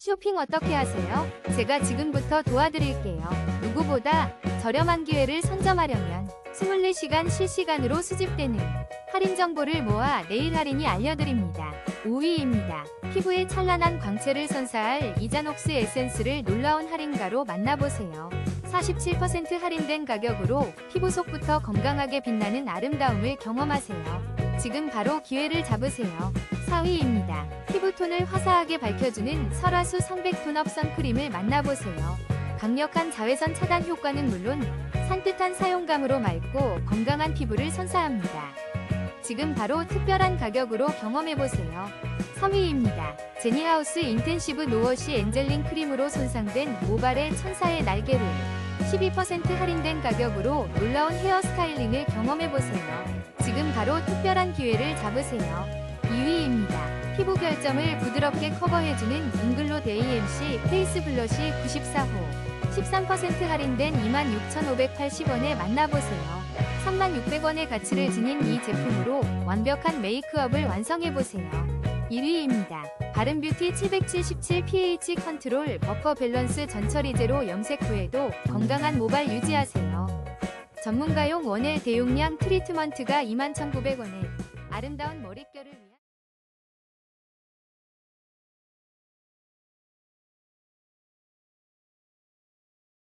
쇼핑 어떻게 하세요? 제가 지금부터 도와드릴게요. 누구보다 저렴한 기회를 선점하려면 24시간 실시간으로 수집되는 할인 정보를 모아 내일 할인이 알려드립니다. 5위입니다. 피부에 찬란한 광채를 선사할 이자녹스 에센스를 놀라운 할인가로 만나보세요. 47% 할인된 가격으로 피부 속부터 건강하게 빛나는 아름다움을 경험하세요. 지금 바로 기회를 잡으세요. 4위입니다. 피부톤을 화사하게 밝혀주는 설화수 300톤업 선크림을 만나보세요. 강력한 자외선 차단 효과는 물론 산뜻한 사용감으로 맑고 건강한 피부를 선사합니다. 지금 바로 특별한 가격으로 경험해보세요. 3위입니다. 제니하우스 인텐시브 노워시 엔젤링 크림으로 손상된 모발의 천사의 날개를 12% 할인된 가격으로 놀라운 헤어 스타일링을 경험해보세요. 지금 바로 특별한 기회를 잡으세요. 2위입니다. 피부 결점을 부드럽게 커버해주는 잉글로 데이 MC 페이스 블러시 94호 13% 할인된 26,580원에 만나보세요. 3,600원의 가치를 지닌 이 제품으로 완벽한 메이크업을 완성해보세요. 1위입니다. 바른뷰티 777pH 컨트롤 버퍼 밸런스 전처리 제로 염색 후에도 건강한 모발 유지하세요. 전문가용 원액 대용량 트리트먼트가 21,900원에 아름다운 머릿결을